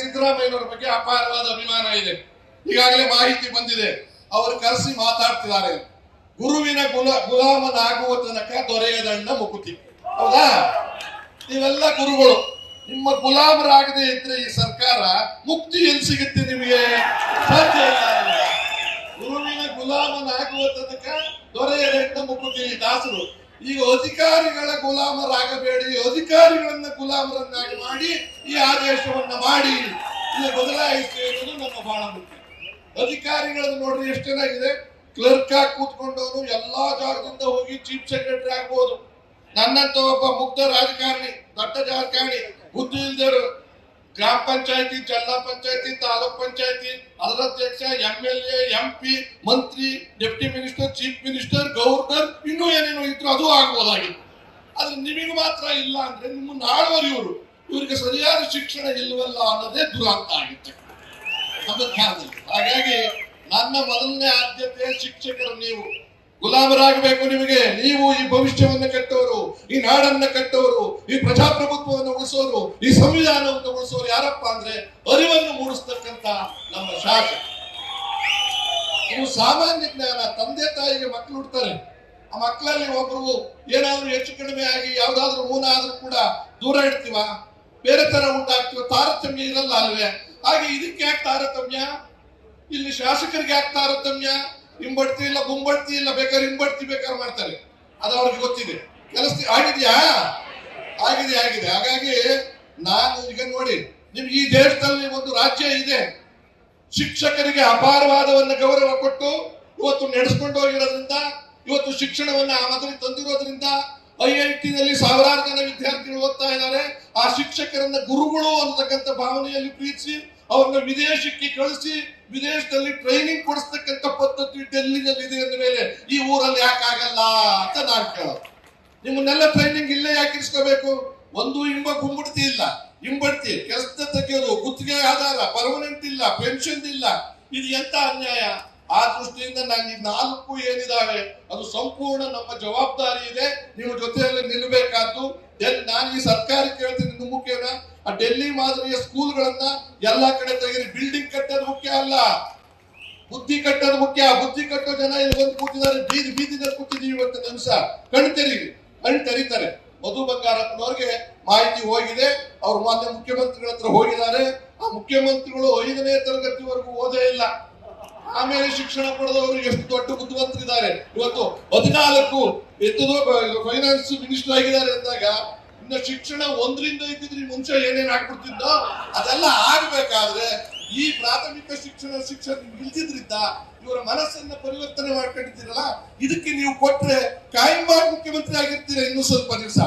ಸಿದ್ದರಾಮಯ್ಯನವರ ಬಗ್ಗೆ ಅಪಾರವಾದ ಅಭಿಮಾನ ಇದೆ. ಈಗಾಗಲೇ ಮಾಹಿತಿ ಬಂದಿದೆ. ಅವರು ಕರೆಸಿ ಮಾತಾಡ್ತಿದ್ದಾರೆ. ಗುರುವಿನ ಗುಲ, ಗುಲಾಮನಾಗುವ ತನಕ ದೊರೆಯದಣ್ಣ ಮುಕುತಿ. ಹೌದಾ? ನೀವೆಲ್ಲ ಗುರುಗಳು, ನಿಮ್ಮ ಗುಲಾಮರಾಗದೆ ಇದ್ರೆ ಈ ಸರ್ಕಾರ ಮುಕ್ತಿ ಎಲ್ಲಿ ಸಿಗುತ್ತೆ ನಿಮಗೆ? ಗುರುವಿನ ಗುಲಾಮನಾಗುವ ತನಕ ದೊರೆಯದಣ್ಣ ಮುಕುತಿ ದಾಸರು. ಈಗ ಅಧಿಕಾರಿಗಳ ಗುಲಾಮರಾಗಬೇಡಿ ಅಧಿಕಾರಿಗಳನ್ನ ಗುಲಾಮರನ್ನಾಗಿ ಮಾಡಿ, ಈ ಆದೇಶವನ್ನ ಮಾಡಿ. ಇದು ಬದಲಾಯಿಸಿ ಅನ್ನೋದು ನಮ್ಮ ಬಹಳ ಮುಖ್ಯ. ಅಧಿಕಾರಿಗಳನ್ನ ನೋಡ್ರಿ ಎಷ್ಟು ಚೆನ್ನಾಗಿದೆ. ಕ್ಲರ್ಕ್ ಆಗಿ ಕೂತ್ಕೊಂಡವನು ಎಲ್ಲಾ ಜಾಗದಿಂದ ಹೋಗಿ ಚೀಫ್ ಸೆಕ್ರೆಟರಿ ಆಗ್ಬೋದು. ನನ್ನಂತ ಒಬ್ಬ ಮುಗ್ಧ ರಾಜಕಾರಣಿ ದೊಡ್ಡ ರಾಜಕಾರಣಿ ಬುದ್ಧಿ ಇಲ್ದೇರು ಗ್ರಾಮ ಪಂಚಾಯತಿ, ಜಿಲ್ಲಾ ಪಂಚಾಯತಿ, ತಾಲೂಕ್ ಪಂಚಾಯತಿ ಅದರ ಅಧ್ಯಕ್ಷ M L A P Mantri, deputy minister, chief minister, governor, ಇನ್ನೂ ಏನೇನೋ ಇದ್ರು ಅದು ಆಗ್ಬೋದಾಗಿತ್ತು. ಆದ್ರೆ ನಿಮಗೆ ಮಾತ್ರ ಇಲ್ಲ ಅಂದ್ರೆ ನಿಮ್ಮ ನಾಳವರು ಇವರು ಇವರಿಗೆ ಸರಿಯಾದ ಶಿಕ್ಷಣ ಇಲ್ಲವಲ್ಲ ಅನ್ನೋದೇ ದುರಂತ ಆಗಿತ್ತು. ಹಾಗಾಗಿ ನನ್ನ ಮೊದಲನೇ ಆದ್ಯತೆ ಶಿಕ್ಷಕರು ನೀವು. ಗುಲಾಮರಾಗಬೇಕು ನಿಮಗೆ. ನೀವು ಈ ಭವಿಷ್ಯವನ್ನು ಕಟ್ಟೋರು, ಈ ನಾಡನ್ನ ಕಟ್ಟೋರು, ಈ ಪ್ರಜಾಪ್ರಭುತ್ವವನ್ನು ಉಳಿಸೋರು ಈ ಸಂವಿಧಾನವನ್ನು ಉಳಿಸೋರು ಯಾರಪ್ಪ ಅಂದ್ರೆ ಅರಿವನ್ನು ಮೂಡಿಸ್ತಕ್ಕಂತ ನಮ್ಮ ಶಾಸಕ. ಇದು ಸಾಮಾನ್ಯ ಜ್ಞಾನ, ತಂದೆ ತಾಯಿಗೆ ಮಕ್ಕಳು ಹುಡ್ತಾರೆ. ಆ ಮಕ್ಕಳಲ್ಲಿ ಒಬ್ರು ಏನಾದ್ರೂ ಹೆಚ್ಚು ಕಡಿಮೆ ಆಗಿ ಯಾವ್ದಾದ್ರು ಮೂಲ ಆದ್ರೂ ಕೂಡ ದೂರ ಇಡ್ತೀವ? ಬೇರೆ ತರ ಉಂಟಾಗ್ತೀವ? ತಾರತಮ್ಯ ಇರಲ್ಲ ಅಲ್ವೇ? ಹಾಗೆ ಇದಕ್ಕೆ ಯಾಕೆ ತಾರತಮ್ಯ? ಇಲ್ಲಿ ಶಾಸಕರಿಗೆ ಯಾಕೆ ತಾರತಮ್ಯ? ಹಿಂಬಡ್ತಿ ಇಲ್ಲ, ಗುಂಬಡ್ತಿ ಇಲ್ಲ, ಬೇಕಾದ್ರೆ ಹಿಂಬಡ್ತಿ ಬೇಕಾದ್ರೆ ಮಾಡ್ತಾರೆ. ಅದು ಅವ್ರಿಗೆ ಗೊತ್ತಿದೆ. ಕೆಲಸ ಆಗಿದ್ಯಾ ನಾನು ಈಗ ನೋಡಿ, ನಿಮ್ಗೆ ಈ ದೇಶದಲ್ಲಿ ಒಂದು ರಾಜ್ಯ ಇದೆ. ಶಿಕ್ಷಕರಿಗೆ ಅಪಾರವಾದವನ್ನ ಗೌರವ ಕೊಟ್ಟು ಇವತ್ತು ನಡೆಸ್ಕೊಂಡು ಹೋಗಿರೋದ್ರಿಂದ, ಇವತ್ತು ಶಿಕ್ಷಣವನ್ನ ಆ ಮೊದಲು ತಂದಿರೋದ್ರಿಂದ ಐ ಐ ನಲ್ಲಿ ಸಾವಿರಾರು ಜನ ವಿದ್ಯಾರ್ಥಿಗಳು ಓದ್ತಾ ಇದ್ದಾರೆ. ಆ ಶಿಕ್ಷಕರನ್ನ ಗುರುಗಳು ಅನ್ನತಕ್ಕಂಥ ಭಾವನೆಯಲ್ಲಿ ಪ್ರೀತಿಸಿ, ಅವ್ರನ್ನ ವಿದೇಶಕ್ಕೆ ಕಳಿಸಿ, ವಿದೇಶದಲ್ಲಿ ಟ್ರೈನಿಂಗ್ ಕೊಡಿಸ್ತಕ್ಕಂಥ ಪದ್ಧತಿ ಡೆಲ್ಲಿನಲ್ಲಿ ಇದೆ ಅಂದ ಮೇಲೆ ಈ ಊರಲ್ಲಿ ಯಾಕಾಗಲ್ಲ ಅಂತ ನಾನು ಕೇಳೋದು. ನಿಮ್ಮನ್ನೆಲ್ಲ ಟ್ರೈನಿಂಗ್ ಇಲ್ಲೇ ಯಾಕೆ ಇರಿಸ್ಕೋಬೇಕು? ಒಂದು ಹಿಂಬ ಕುಂಬಿಡ್ತಿ ಇಲ್ಲ. ಹಿಂಬಡ್ತಿ ಕೆಲಸದ ತೆಗೆಯೋದು, ಗುತ್ತಿಗೆ ಆಧಾರ ಪರ್ಮನೆಂಟ್ ಇಲ್ಲ ಪೆನ್ಷನ್ ಇಲ್ಲ. ಇದು ಎಂತ ಅನ್ಯಾಯ? ಆ ದೃಷ್ಟಿಯಿಂದ ನಾನು ಈ ನಾಲ್ಕು ಏನಿದಾವೆ, ಅದು ಸಂಪೂರ್ಣ ನಮ್ಮ ಜವಾಬ್ದಾರಿ ಇದೆ. ನಿಮ್ಮ ಜೊತೆಯಲ್ಲಿ ನಿಲ್ಲಬೇಕಾದ್ದು ನಾನು ಈ ಸರ್ಕಾರ ಕೇಳ್ತೀನಿ ನಿಮ್ಮ ಮುಖ್ಯನ ಆ ಡೆಲ್ಲಿ ಮಾದರಿಯ ಸ್ಕೂಲ್ಗಳನ್ನ ಎಲ್ಲಾ ಕಡೆ ತೆಗೆದು ಬಿಲ್ಡಿಂಗ್ ಕಟ್ಟೋದು ಮುಖ್ಯ ಅಲ್ಲ. ಬುದ್ಧಿ ಕಟ್ಟೋದು ಮುಖ್ಯ. ಬುದ್ಧಿ ಕಟ್ಟೋ ಜನ ಇಲ್ಲಿ ಬಂದು ಕೂತಿದ್ದಾರೆ. ಬೀದಿ, ಬೀದಿನಲ್ಲಿ ಕೂತಿದೀವಿ ಇವತ್ತು ನಿಮಿಷ ಕಣ್ ಕಣ್ ತೆರೀತಾರೆ. ಮಧು ಬಂಗಾರಪ್ಪನವ್ರಿಗೆ ಮಾಹಿತಿ ಹೋಗಿದೆ, ಅವ್ರು ಮಾನ್ಯ ಮುಖ್ಯಮಂತ್ರಿಗಳ ಹತ್ರ ಹೋಗಿದ್ದಾರೆ. ಆ ಮುಖ್ಯಮಂತ್ರಿಗಳು ಐದನೇ ತರಗತಿವರೆಗೂ ಓದೇ ಇಲ್ಲ. ಆಮೇಲೆ ಶಿಕ್ಷಣ ಪಡೆದವರು ಎಷ್ಟು ದೊಡ್ಡ ಬುದ್ಧಿವಂತರಿದ್ದಾರೆ. ಇವತ್ತು ಹದಿನಾಲ್ಕು ಎತ್ತದ ಫೈನಾನ್ಸ್ ಮಿನಿಸ್ಟರ್ ಆಗಿದ್ದಾರೆ ಅಂದಾಗ, ಇನ್ನು ಶಿಕ್ಷಣ ಒಂದರಿಂದ ಇದ್ದಿದ್ರೆ ಮುಂಚೆ ಏನೇನ್ ಆಗ್ಬಿಡ್ತಿದ್ದೋ ಅದೆಲ್ಲ ಆಗ್ಬೇಕಾದ್ರೆ ಈ ಪ್ರಾಥಮಿಕ ಶಿಕ್ಷಣ ಶಿಕ್ಷಣ ಇಲ್ದಿದ್ರಿಂದ ಇವರ ಮನಸ್ಸನ್ನ ಪರಿವರ್ತನೆ ಮಾಡ್ಕೊಂಡಿದ್ದೀರಲ್ಲ ಇದಕ್ಕೆ ನೀವು ಕೊಟ್ರೆ ಕಾಯಂ ಮುಖ್ಯಮಂತ್ರಿ ಆಗಿರ್ತೀರ ಇನ್ನೂ ಸ್ವಲ್ಪ ದಿವಸ?